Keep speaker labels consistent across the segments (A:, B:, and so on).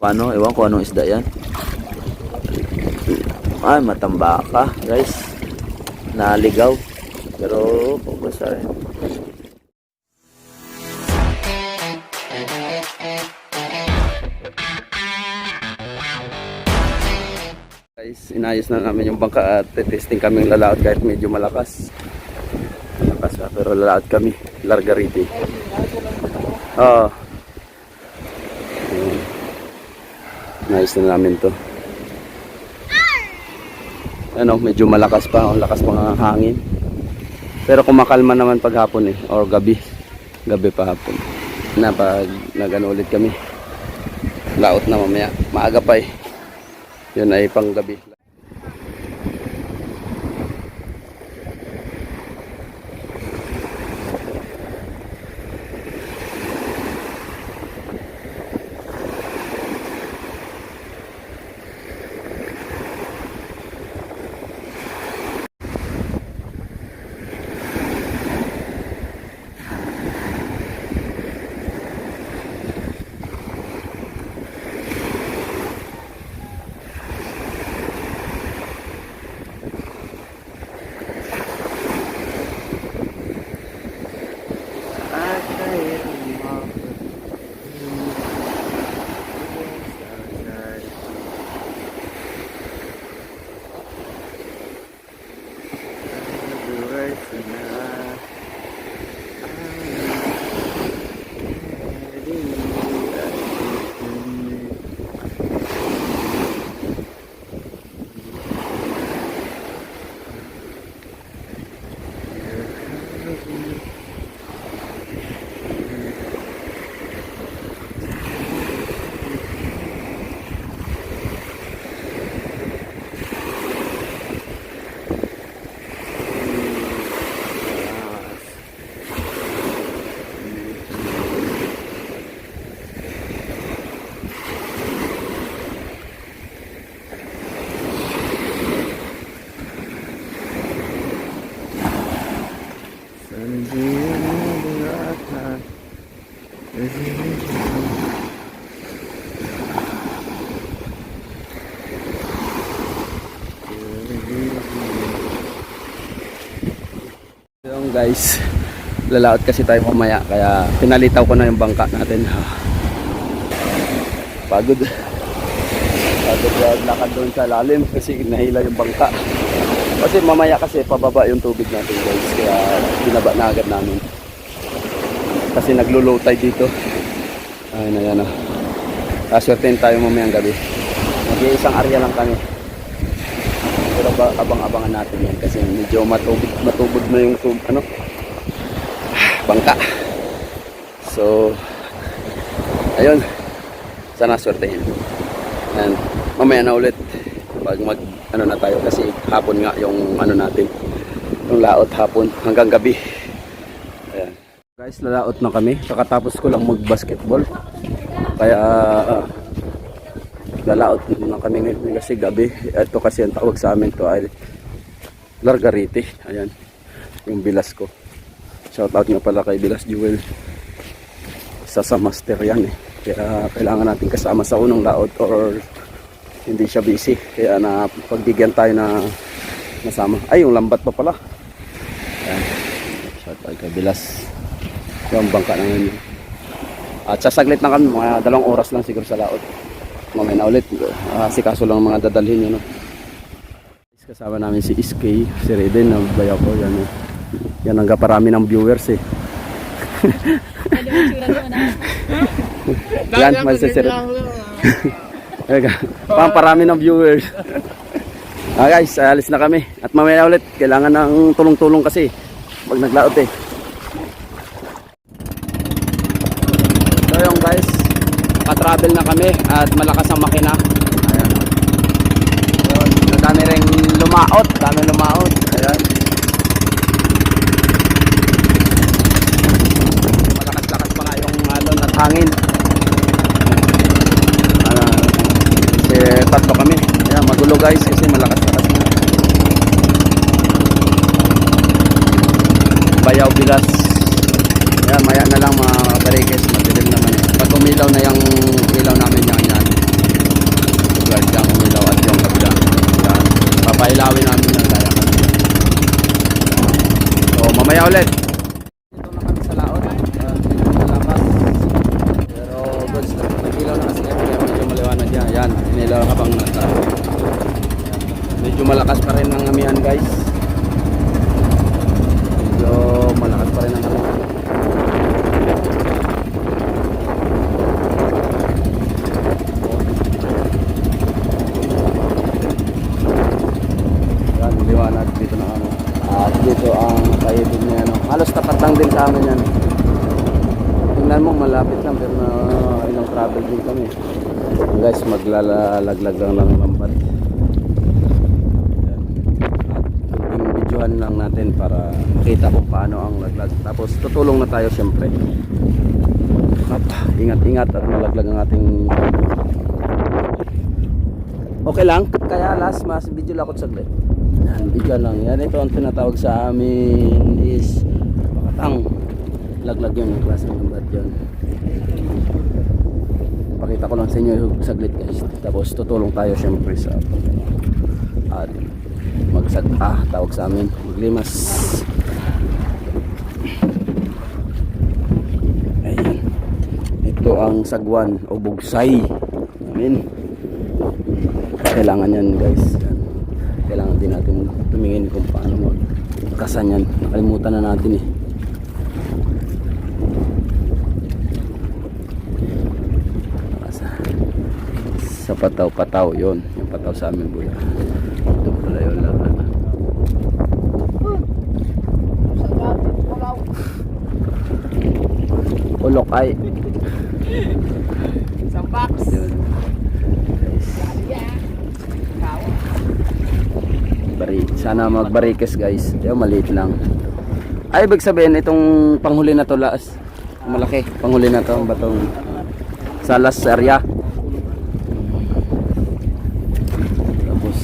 A: Paano? Ewan ko anong isda yan. Ay, matambaka, guys. Naligaw. Pero, pabasa rin. Guys, inayos na namin yung bangka at testing kaming lalaot kahit medyo malakas. Malakas pero lalaot kami. Larga rito. Oo. Ayun. Inayos na namin to. Ano, medyo malakas pa. Ang lakas pa ng hangin. Pero kumakalma naman pag hapon eh. Or gabi. Gabi pa hapon. Na pag nagano ulit kami. Laot na mamaya. Maaga pa eh. Yun ay pang gabi. Yung guys, lalaot kasi tayo mamaya kaya pinalitaw ko na yung bangka natin. Pagod. Pagod yung lakad doon sa lalim kasi nahila yung bangka. Kasi mamaya kasi pababa yung tubig natin guys kaya binaba na agad namin. Kasi naglo-low tide dito. Ayun na yan ah. Aswertein tayo mamayang gabi. Mag-iisang area lang kami. Pero ba, abang-abangan natin yan kasi medyo matubig, matubod na yung tub, ano, bangka. So, ayun. Sana swertehin. And mamaya na ulit pag mag ano na tayo kasi hapon nga yung ano natin yung laot hapon hanggang gabi. Guys, lalaot na kami. Kakatapos ko lang mag-basketball. Kaya ah, lalaot na kami ngayon kasi gabi. Ito kasi ang tawag sa amin to ay Largarite. Ayan. Yung bilas ko. Shout out nga pala kay Bilas Jewel. Isa sa master yan eh. Kaya kailangan natin kasama sa unang laot or hindi siya busy. Kaya na pagbigyan tayo na nasama. Ay, yung lambat pa pala. Ayan. Shout out kay Bilas. Yung bangka na yun. At sasaglit na kami, mga dalawang oras lang siguro sa laot. Mamaya na ulit. Uh, si kaso lang ang mga dadalhin yun. No? Kasama namin si SK, si Reden, na bayaw ko. Yan, eh. yan ang parami ng viewers eh. yan, masasir. Pang parami ng viewers. ah guys, alis na kami. At mamaya na ulit, kailangan ng tulong-tulong kasi pag naglaot eh. So yung guys, pa-travel na kami at malakas ang makina. Ayan. Yun, dami ring lumaot, dami lumaot. Ayan. Malakas-lakas pa nga yung alon at hangin. Ano, kasi tatlo kami. Ayan, magulo guys kasi malakas-lakas. Bayaw Bilas. Ayan, maya na lang mga barikes, madilim naman eh. Pag umilaw na yung ilaw namin yan yan. Lailawin namin yan kaya kami. Mamaya ulit. Ito na kami sa. Uh, medyo malakas. Pero goods na. Nagkilaw na kasi kaya medyo maliwanag yan. Yan, inilaw habang nasa. Yan. Medyo malakas pa rin ang amihan guys. Medyo malakas pa rin ang amihan. Yan, liwanag dito na ano. At dito ang kaibig niya ano. Halos tapat lang din sa amin yan. Tingnan mo malapit lang pero na ilang travel din kami. Guys, maglalaglag lang ng lambat. At videohan lang natin para makita kung paano ang laglag. Tapos tutulong na tayo siyempre. At ingat-ingat at malaglag ang ating Okay lang. Kaya last mas video lang ako saglit. Yan, video lang. Yan ito ang tinatawag sa amin is pakatang. Laglag yun yung klase ng lambat yun. Pakita ko lang sa inyo saglit guys. Tapos tutulong tayo syempre sa at magsag ah tawag sa amin maglimas. Ayun ito ang sagwan o bugsay. Namin kailangan yan guys. Kailangan din natin tumingin kung paano magkasan yan. Nakalimutan na natin eh sa, sa pataw pataw yon yung pataw sa amin buya ito pala yun lang ulok ay
B: Isang box.
A: yun Bari, sana magbarikes guys. Yung maliit lang. Ay, ibig sabihin itong panghuli na to laas. Malaki. Panghuli na to ang batong sa last area. Tapos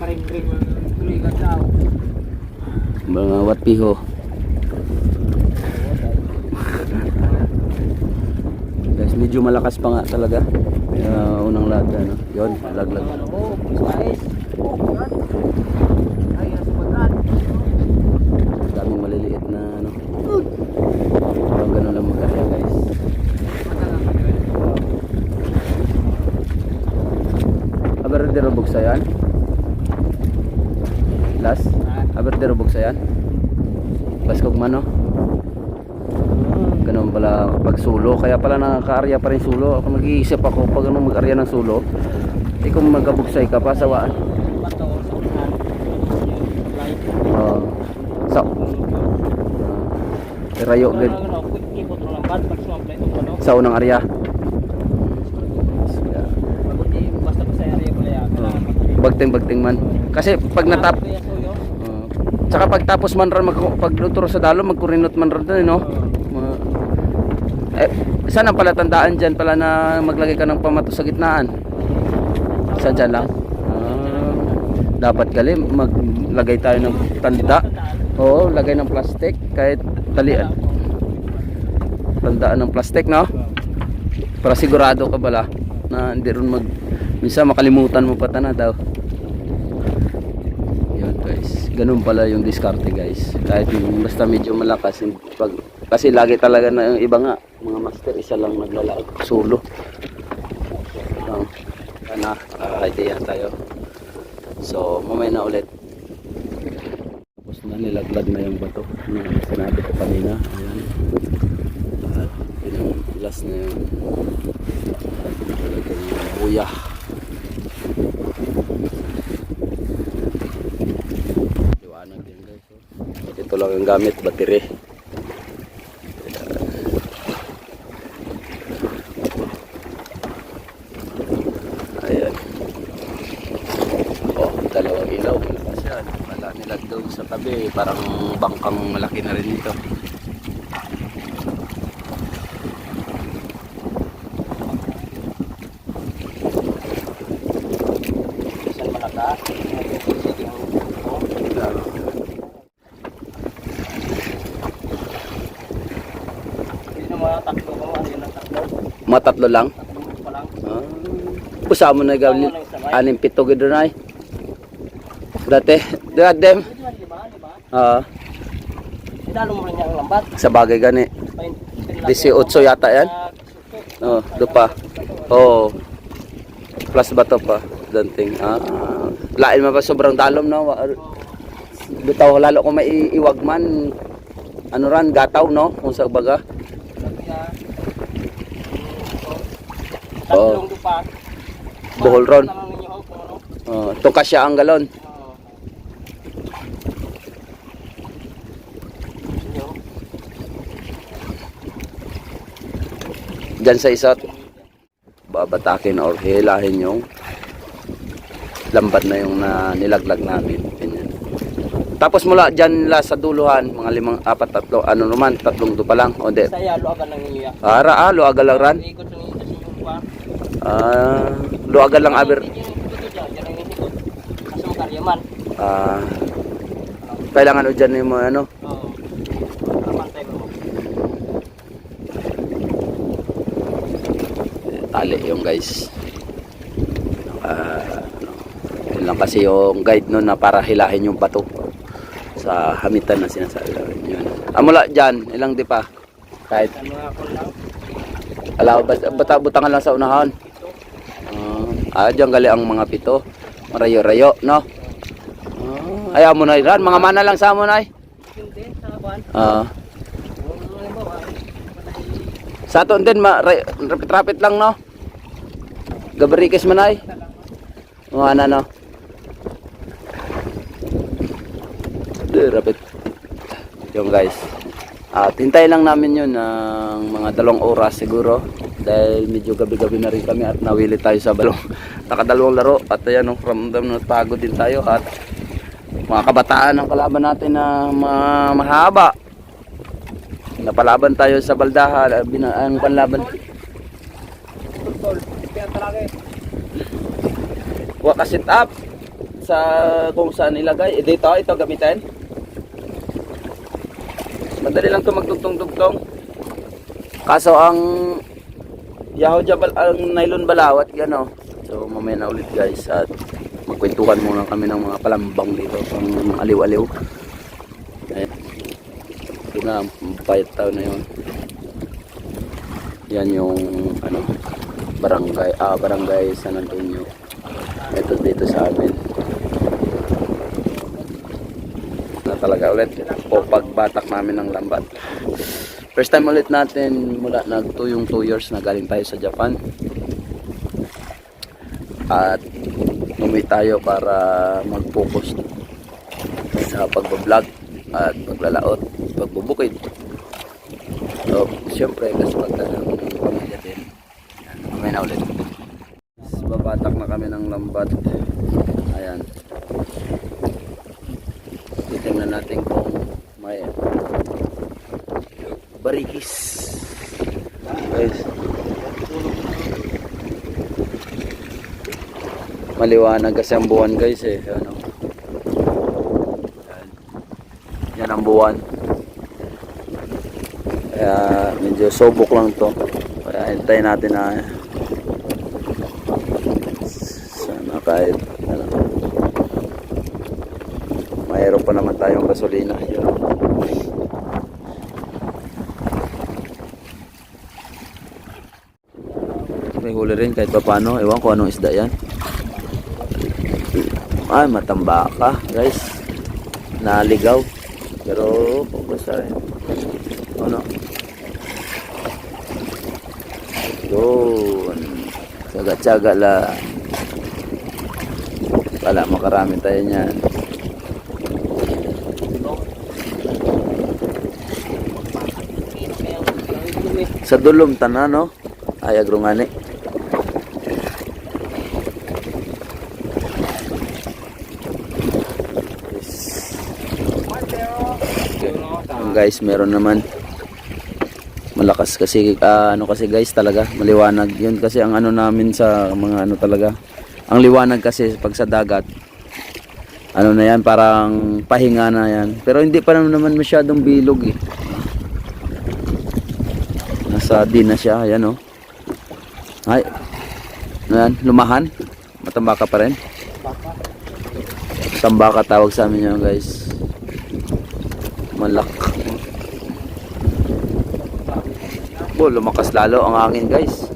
B: Paring-ring tuligan daw.
A: Watpiho. guys, medyo malakas pa nga talaga. Kaya unang lahat ano. Yun, laglag. Daming maliliit na ano. Parang ganun lang magkaya guys. Aberdero bugsayan. Last. Aberdero bugsayan. Baskog mano. Ganun pala pag sulo. Kaya pala nakaka-arya pa rin sulo. Ako nag-iisip ako pag ano mag-arya ng sulo. Eh kung magkabugsay ka pa sawaan.
B: Sa.
A: Uh, sa.
B: Bad pag sumapla itong ano.
A: sa unang arya.
B: Mag-
A: Bagting-bagting man. Kasi pag natap. Uh, tsaka pagtapos man ron pagluturo sa dalo magkurinot man ron doon, no. Ma- eh sana pala tandaan diyan pala na maglagay ka ng pamato sa gitnaan. Saan dyan lang? Ah, dapat gali maglagay tayo ng tanda. Oo, lagay ng plastic kahit talian. Tandaan ng plastic, no? Para sigurado ka bala na hindi ron mag minsan makalimutan mo pa na daw. Yun. Ganun pala yung diskarte guys. Kahit yung basta medyo malakas. yung Pag, kasi lagi talaga na yung iba nga. Mga master isa lang naglalakad. Solo. Lang. Sana idea tayo. So mamaya na ulit. Tapos na nilaglag na yung bato. Na sinabi ko kanina. Ayan. At yun yung last na yung talagang buya. Liwanag din guys. oh. Ito lang ang gamit, battery. Ayan. Oh, dalawang ilaw. Malakas yan. Wala nila doon sa tabi. Parang bangkang malaki na rin ito.
B: Isang malakas. Hindi na mga takbo ko. Ano yun ang takbo?
A: Matatlo lang.
B: Takbo pa.
A: Usama na gawin. Anim pito gid na ay. Dati,
B: ba? Di ba?
A: Ah,
B: Sinalo mo rin lambat.
A: sa bagay gani.
B: Pain-
A: 18 yata yan? Oh, do. Oo. Plus ba to pa? Danting. Ah. Lain man pa sobrang dalom no. Bitaw lalo kung may iwag man. Ano ran gataw no kung sa baga.
B: Tatlong dupa.
A: Bohol ron. Oh, tukas siya ang galon.
B: Inyo.
A: Diyan sa isot. Babatakin or hilahin yung lambat na yung na nilaglag namin. Ganyan. Tapos mula dyan la sa duluhan, mga limang, apat, tatlo, ano naman, tatlong dupa lang. O di,
B: Sa yalo agad lang ninyo.
A: Ara, ah, luagal lang ran.
B: Ikot inyo sa inyong pa.
A: Ah, luagal lang aber.
B: Mo.
A: Ah, kailangan o dyan yung mga ano.
B: Oo. Mo.
A: Tali yung guys. Ah, yun lang kasi yung guide nun na para hilahin yung bato sa hamitan na sinasabi namin yun. Ah, mula dyan, ilang di pa? Kahit alaw, bata, butangan lang sa unahan. Ah, ah dyan gali ang mga pito. Marayo-rayo, no? Ah, ayaw mo na iran. Mga mana lang sa mo
B: Hindi, sa kaban.
A: Ah. Sa aton din, rapit-rapit lang, no? Gabarikis man ay. Mga ano, no? Di, rapit. Yung guys. At hintayin lang namin yun ng mga dalawang oras siguro. Dahil medyo gabi-gabi na rin kami at nawili tayo sa balong. Nakadalawang laro. At ayan, no, ramdam na pagod din tayo. At mga kabataan ang kalaban natin na ma- mahaba. Napalaban tayo sa baldahan. ah, ang panlaban.
B: tol, kaya talaga eh.
A: Waka sit up sa kung saan ilagay. Eh, dito, ito gamitin. Madali lang to magtugtong-tugtong. Kaso ang Yahoo Jabal, ang nylon balawat, gano. So mamaya na ulit guys at magkwentuhan muna kami ng mga palambang dito, pang aliw-aliw. Ayan. Ito na, bayat tao na yun. Yan yung ano, barangay, ah, barangay San Antonio. Ito dito sa amin. Na talaga ulit po pagbatak namin ng lambat. First time ulit natin mula nagto yung 2 years na galing tayo sa Japan. At umuwi tayo para mag-focus sa pagbablog at paglalaot, pagbubukid. So, siyempre, kasi pagka ng pamilya din. Mamaya na ulit. Babatak na kami ng lambat. Ayan. Titingnan natin kung may barikis. Guys. Maliwanag kasi ang buwan guys eh. Ano. Yan. Yan ang buwan. Kaya medyo sobok lang to. Kaya hintayin natin na sana kahit ano, mayroon pa naman tayong gasolina. Yun. May huli rin kahit pa paano. Ewan ko anong isda yan. Ay, matambaka guys. Naligaw. Pero, basta rin. Ano? Yun. Tsaga-tsaga lang. Wala, makarami tayo niyan. Sa dulom tanan no? Ay agro ngani. Okay. Ang guys, meron naman. Malakas kasi ah, ano kasi guys talaga maliwanag. Yun kasi ang ano namin sa mga ano talaga. Ang liwanag kasi pag sa dagat ano na yan parang pahinga na yan. Pero hindi pa naman masyadong bilog eh. Nasa din na siya ayan oh. Ay ano yan lumahan? Matambaka pa rin? Tambaka tawag sa amin yun guys. Malak. Oh, lumakas lalo ang hangin guys.